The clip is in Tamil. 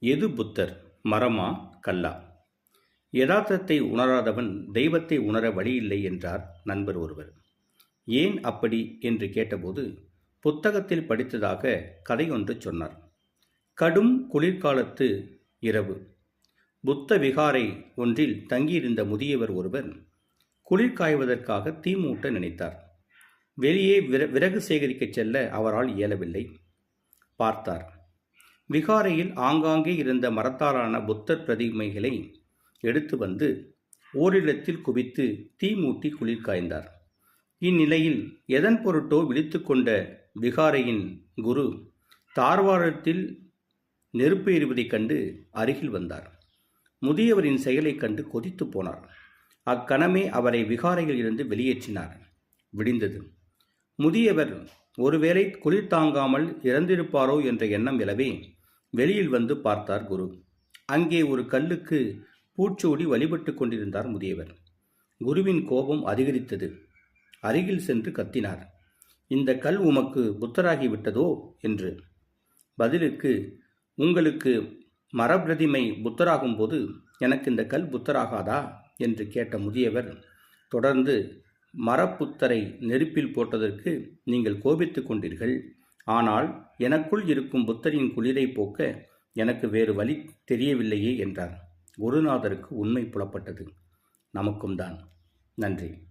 எது புத்தர்? மரமா? கல்லா. யதார்த்தத்தை உணராதவன் தெய்வத்தை உணர வழியில்லை என்றார் நண்பர் ஒருவர். ஏன் அப்படி? என்று கேட்டபோது புத்தகத்தில் படித்ததாக கதை ஒன்று சொன்னார். கடும் குளிர்காலத்து இரவு. புத்த விகாரை ஒன்றில் தங்கியிருந்த முதியவர் ஒருவர் குளிர் காய்வதற்காக தீமூட்ட நினைத்தார். வெளியே விற விறகு சேகரிக்கச் செல்ல அவரால் இயலவில்லை. பார்த்தார். விகாரையில் ஆங்காங்கே இருந்த மரத்தாலான புத்தர் பிரதிமைகளை எடுத்து வந்து ஓரிடத்தில் குவித்து தீ மூட்டி குளிர் காய்ந்தார். இந்நிலையில் எதன் பொருட்டோ விழித்து கொண்ட விகாரையின் குரு தார்வாரத்தில் நெருப்பு எறிவதைக் கண்டு அருகில் வந்தார். முதியவரின் செயலைக் கண்டு கொதித்து போனார். அக்கணமே அவரை விகாரையில் இருந்து வெளியேற்றினார். விடிந்தது. முதியவர் ஒருவேளை குளிர் தாங்காமல் இறந்திருப்பாரோ என்ற எண்ணம் எழவே வெளியில் வந்து பார்த்தார் குரு. அங்கே ஒரு கல்லுக்கு பூச்சோடி வழிபட்டு கொண்டிருந்தார் முதியவர். குருவின் கோபம் அதிகரித்தது. அருகில் சென்று கத்தினார். இந்த கல் உமக்கு புத்தராகி விட்டதோ என்று. பதிலுக்கு உங்களுக்கு மரப்பிரதிமை புத்தராகும்போது எனக்கு இந்த கல் புத்தராகாதா என்று கேட்ட முதியவர் தொடர்ந்து மரப்புத்தரை நெருப்பில் போட்டதற்கு நீங்கள் கோபித்துக் கொண்டீர்கள். ஆனால் எனக்குள் இருக்கும் புத்தரின் குளிரை போக்க எனக்கு வேறு வழி தெரியவில்லையே என்றார். குருநாதருக்கு உண்மை புலப்பட்டது. நமக்கும் தான். நன்றி.